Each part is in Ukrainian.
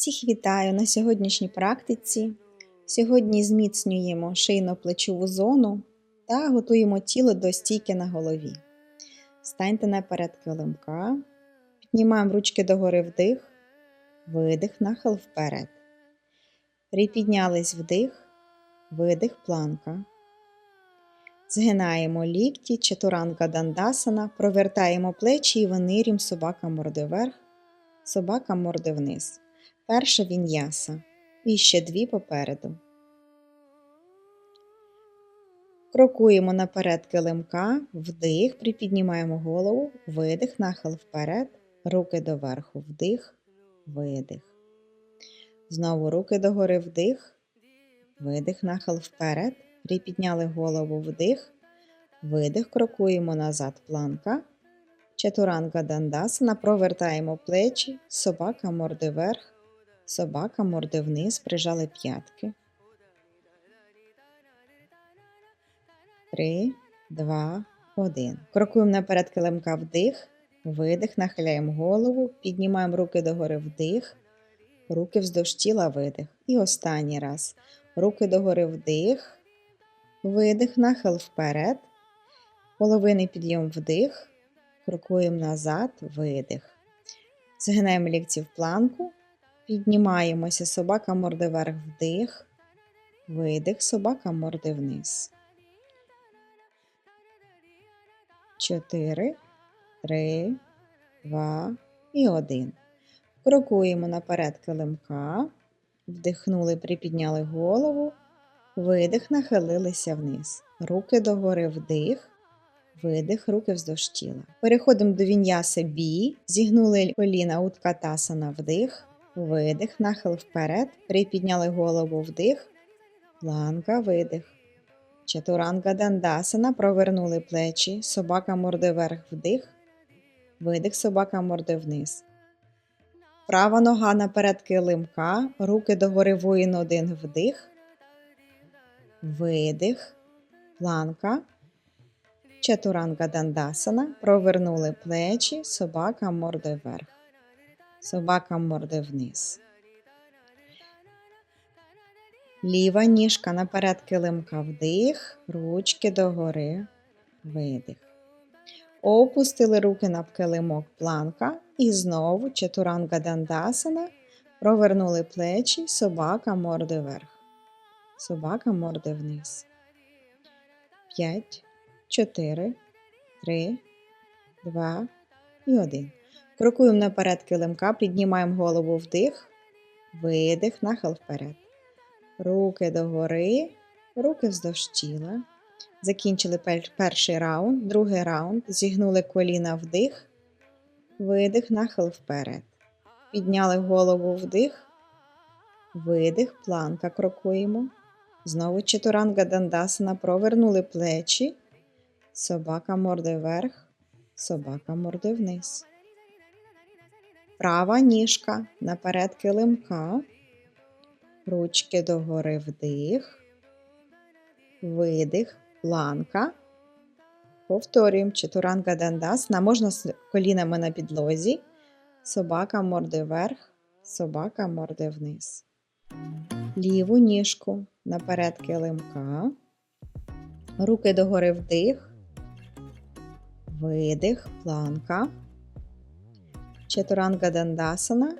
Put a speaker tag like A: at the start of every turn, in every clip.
A: Всіх вітаю на сьогоднішній практиці. Сьогодні зміцнюємо шийно-плечову зону та готуємо тіло до стійки на голові. Станьте наперед килимка, піднімаємо ручки догори вдих, видих, нахил вперед. Припіднялись вдих, видих, планка. Згинаємо лікті, чатуранга дандасана, провертаємо плечі і винирім собака морди вверх, собака морди вниз. Перша віньяса. І ще дві попереду. Крокуємо наперед килимка, вдих, припіднімаємо голову, видих, нахил вперед, руки доверху, вдих, видих. Знову руки догори вдих, видих, нахил вперед, припідняли голову вдих, видих, крокуємо назад планка. Чатуранга дандасана, провертаємо плечі, собака морди вверх, Собака морди вниз, прижали п'ятки. Три, два, один. Крокуємо наперед килимка вдих, видих, нахиляємо голову, піднімаємо руки догори вдих, руки вздовж тіла видих. І останній раз. Руки догори вдих, видих, нахил вперед. Половинний підйом вдих, крокуємо назад, видих. Згинаємо лікці в планку. Піднімаємося, собака морди вверх вдих, видих, собака морди вниз. Чотири, три, два і один. Крокуємо наперед килимка, вдихнули, припідняли голову, видих, нахилилися вниз. Руки догори вдих, видих, руки вздовж тіла. Переходимо до віньяси бі, зігнули коліна уткатасана вдих. Видих, нахил вперед, припідняли голову вдих, планка, видих. Чатуранга дандасана, провернули плечі, собака морди вверх вдих, видих, собака морди вниз. Права нога наперед килимка, руки догори воїн один вдих, видих, планка. Чатуранга дандасана, провернули плечі, собака морди вверх собака морди вниз. Ліва ніжка наперед килимка вдих, ручки догори, видих. Опустили руки на килимок планка і знову чатуранга дандасана. Провернули плечі, собака морди вверх. Собака морди вниз. П'ять, чотири, три, два і один. Крокуємо наперед килимка, піднімаємо голову вдих, видих, нахил вперед. Руки догори, руки вздовж тіла. Закінчили перший раунд, другий раунд. Зігнули коліна вдих, видих, нахил вперед. Підняли голову вдих, видих, планка крокуємо. Знову чатуранга дандасана, провернули плечі. Собака морди вверх, собака морди вниз. Права ніжка наперед килимка, ручки догори вдих, видих, планка. Повторюємо чатуранга дандасна. Можна з колінами на підлозі. Собака морди вверх, собака морди вниз. Ліву ніжку наперед килимка. Руки догори вдих, видих, планка. Чатуранга дандасана.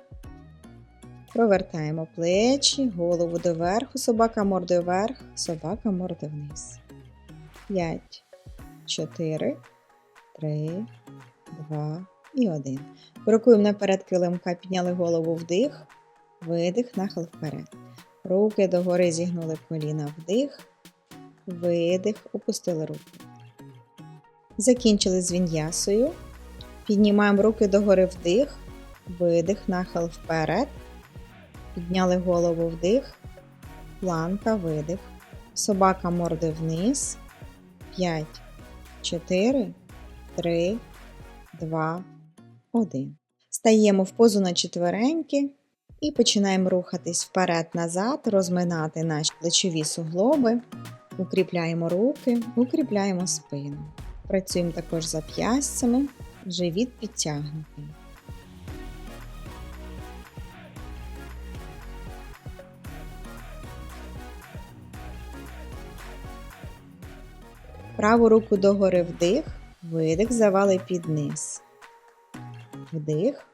A: Провертаємо плечі, голову доверху, собака мордою вверх, собака мордою вниз. 5, 4, 3, 2 і 1. Крокуємо наперед килимка, підняли голову вдих, видих, нахил вперед. Руки догори зігнули коліна вдих, видих, опустили руки. Закінчили з віньясою. Піднімаємо руки догори вдих, видих, нахил вперед. Підняли голову вдих, планка, видих. Собака морди вниз. 5, 4, 3, 2, 1. Стаємо в позу на четвереньки і починаємо рухатись вперед-назад, розминати наші плечові суглоби. Укріпляємо руки, укріпляємо спину. Працюємо також за п'ястями живіт підтягнутий. Праву руку догори вдих, видих, завали під низ. Вдих,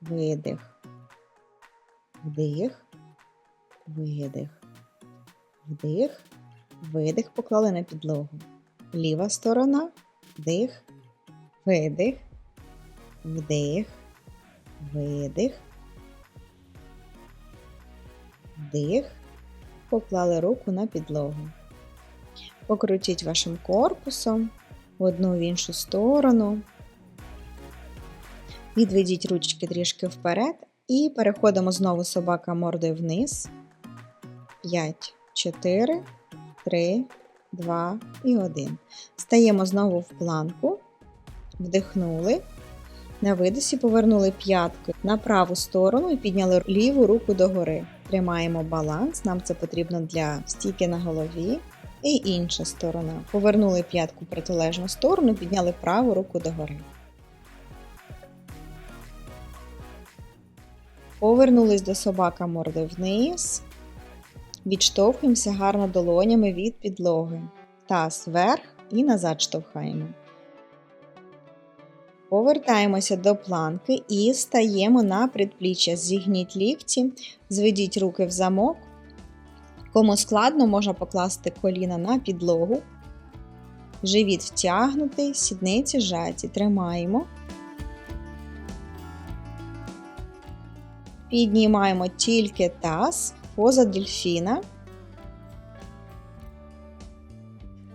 A: видих, вдих, видих, вдих, видих, поклали на підлогу. Ліва сторона, вдих, видих, вдих, видих. Вдих, поклали руку на підлогу. Покрутіть вашим корпусом в одну в іншу сторону. Відведіть ручки трішки вперед і переходимо знову собака мордою вниз. 5, 4, 3, 2 і 1. Стаємо знову в планку, вдихнули. На видосі повернули п'ятки на праву сторону і підняли ліву руку догори. Тримаємо баланс, нам це потрібно для стійки на голові. І інша сторона. Повернули п'ятку в протилежну сторону, підняли праву руку догори. Повернулись до собака морди вниз. Відштовхуємося гарно долонями від підлоги. Таз вверх і назад штовхаємо. Повертаємося до планки і стаємо на предпліччя. Зігніть лікті, зведіть руки в замок. Кому складно, можна покласти коліна на підлогу. Живіт втягнутий, сідниці жаті. Тримаємо. Піднімаємо тільки таз, поза дельфіна.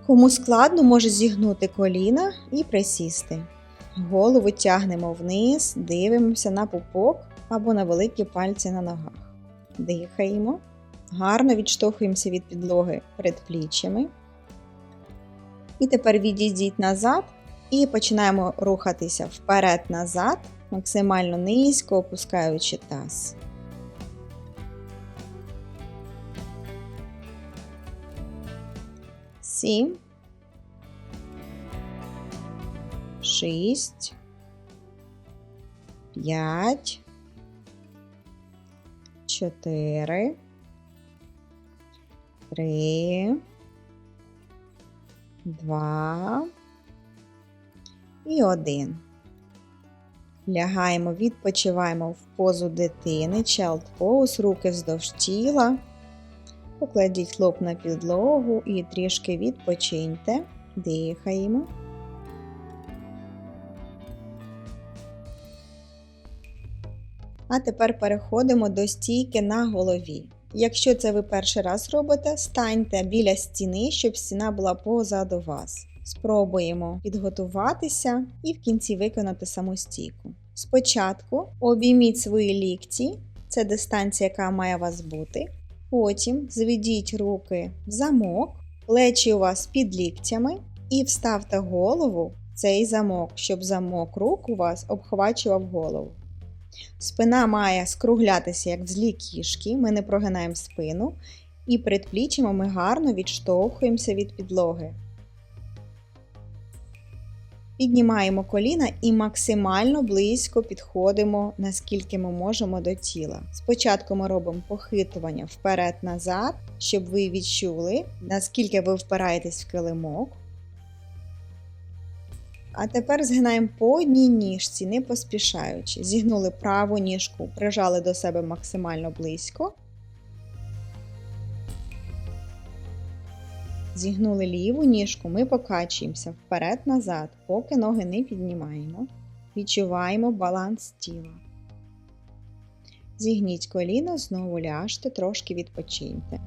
A: Кому складно, може зігнути коліна і присісти. Голову тягнемо вниз, дивимося на пупок або на великі пальці на ногах. Дихаємо. Гарно відштовхуємося від підлоги передпліччями. І тепер відійдіть назад і починаємо рухатися вперед-назад, максимально низько опускаючи таз. Сім. Шість. П'ять. Чотири. Три. Два. І один. Лягаємо, відпочиваємо в позу дитини, child pose, руки вздовж тіла. Покладіть лоб на підлогу і трішки відпочиньте. Дихаємо. А тепер переходимо до стійки на голові. Якщо це ви перший раз робите, станьте біля стіни, щоб стіна була позаду вас. Спробуємо підготуватися і в кінці виконати саму стійку. Спочатку обійміть свої лікті, це дистанція, яка має вас бути. Потім зведіть руки в замок, плечі у вас під ліктями і вставте голову в цей замок, щоб замок рук у вас обхвачував голову. Спина має скруглятися, як в злі кішки, ми не прогинаємо спину, і предпліччями ми гарно відштовхуємося від підлоги. Піднімаємо коліна і максимально близько підходимо, наскільки ми можемо до тіла. Спочатку ми робимо похитування вперед-назад, щоб ви відчули, наскільки ви впираєтесь в килимок. А тепер згинаємо по одній ніжці, не поспішаючи. Зігнули праву ніжку, прижали до себе максимально близько. Зігнули ліву ніжку, ми покачуємося вперед-назад, поки ноги не піднімаємо. Відчуваємо баланс тіла. Зігніть коліно, знову ляжте, трошки відпочиньте.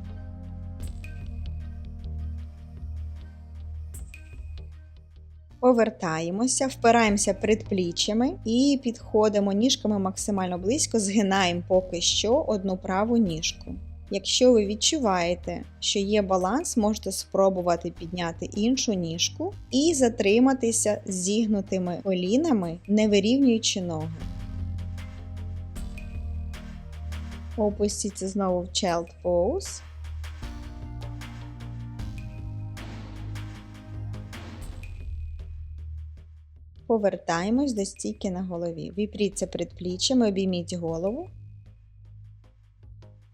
A: Повертаємося, впираємося предпліччями і підходимо ніжками максимально близько, згинаємо поки що одну праву ніжку. Якщо ви відчуваєте, що є баланс, можете спробувати підняти іншу ніжку і затриматися зігнутими колінами, не вирівнюючи ноги. Опустіться знову в Child Pose. Повертаємось до стійки на голові. Випріться предпліччями, обійміть голову.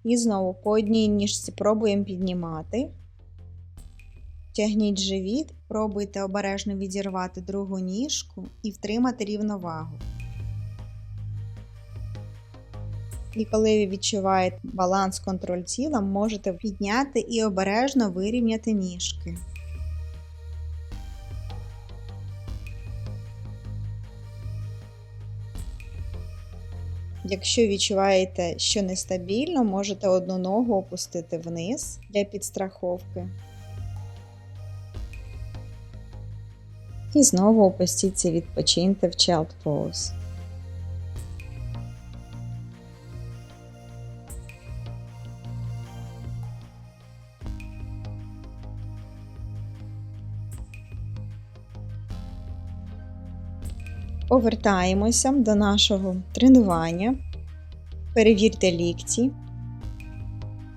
A: І знову по одній ніжці пробуємо піднімати. Тягніть живіт, пробуйте обережно відірвати другу ніжку і втримати рівновагу. І коли ви відчуваєте баланс контроль тіла, можете підняти і обережно вирівняти ніжки. Якщо відчуваєте, що нестабільно, можете одну ногу опустити вниз для підстраховки. І знову опустіться, відпочиньте в Child Pose. Повертаємося до нашого тренування. Перевірте лікті.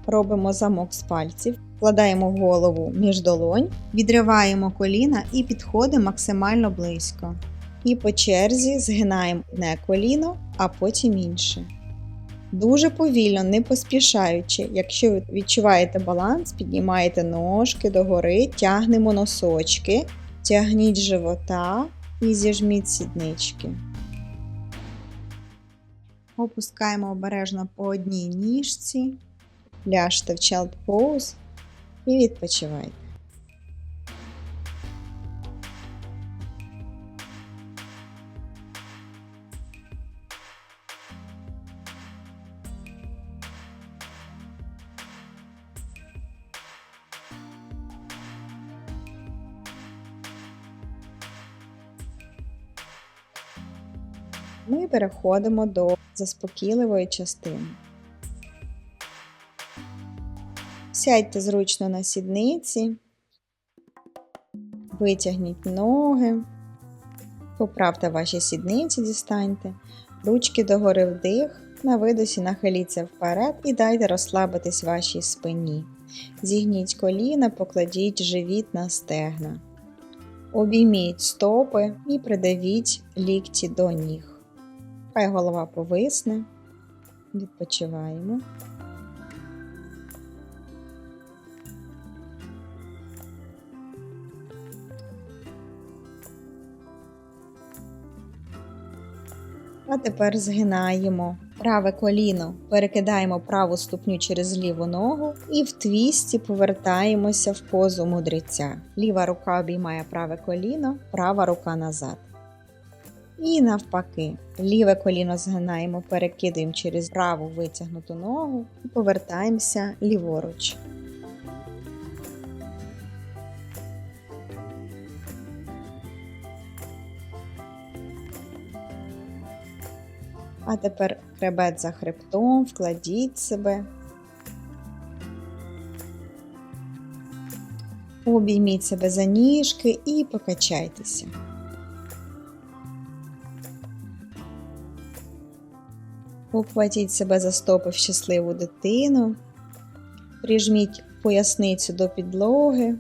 A: Робимо замок з пальців, вкладаємо голову між долонь, відриваємо коліна і підходимо максимально близько. І по черзі згинаємо одне коліно, а потім інше. Дуже повільно, не поспішаючи. Якщо ви відчуваєте баланс, піднімаєте ножки догори, тягнемо носочки, тягніть живота і зіжміть сіднички. Опускаємо обережно по одній ніжці, ляжте в child pose і відпочивайте. Ми переходимо до заспокійливої частини. Сядьте зручно на сідниці, витягніть ноги, поправте ваші сідниці, дістаньте, ручки догори вдих, на видосі нахиліться вперед і дайте розслабитись вашій спині. Зігніть коліна, покладіть живіт на стегна. Обійміть стопи і придавіть лікті до ніг. Хай голова повисне, відпочиваємо. А тепер згинаємо праве коліно, перекидаємо праву ступню через ліву ногу і в твісті повертаємося в позу мудреця. Ліва рука обіймає праве коліно, права рука назад. І навпаки, ліве коліно згинаємо, перекидуємо через праву витягнуту ногу і повертаємося ліворуч. А тепер хребет за хребтом, вкладіть себе. Обійміть себе за ніжки і покачайтеся. Ухватіть себе за стопи в щасливу дитину, прижміть поясницю до підлоги,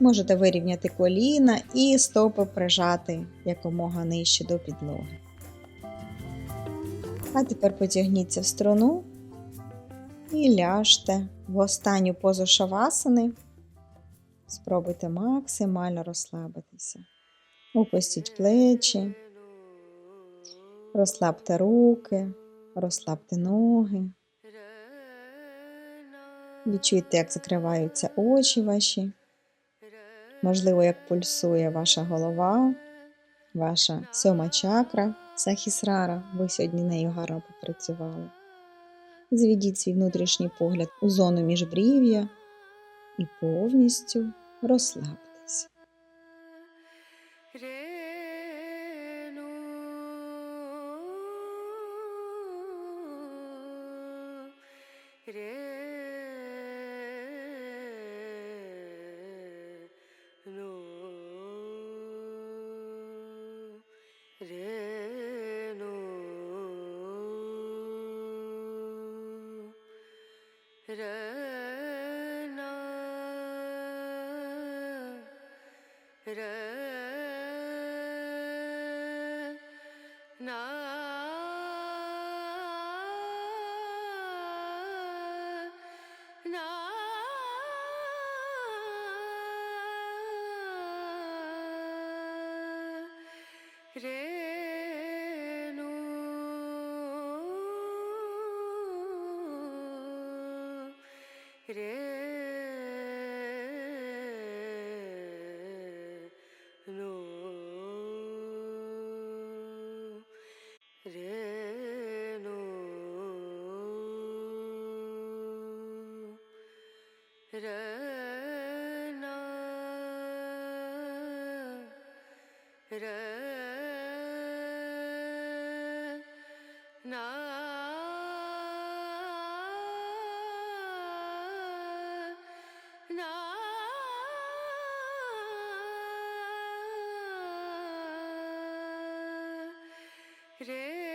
A: можете вирівняти коліна і стопи прижати якомога нижче до підлоги. А тепер потягніться в струну і ляжте в останню позу шавасани. Спробуйте максимально розслабитися. Опустіть плечі, розслабте руки. Розслабте ноги. Відчуйте, як закриваються очі ваші. Можливо, як пульсує ваша голова, ваша сьома чакра, сахісрара. Ви сьогодні нею гарно попрацювали. Зведіть свій внутрішній погляд у зону міжбрів'я і повністю розслабтеся.
B: Raw 그래. crees?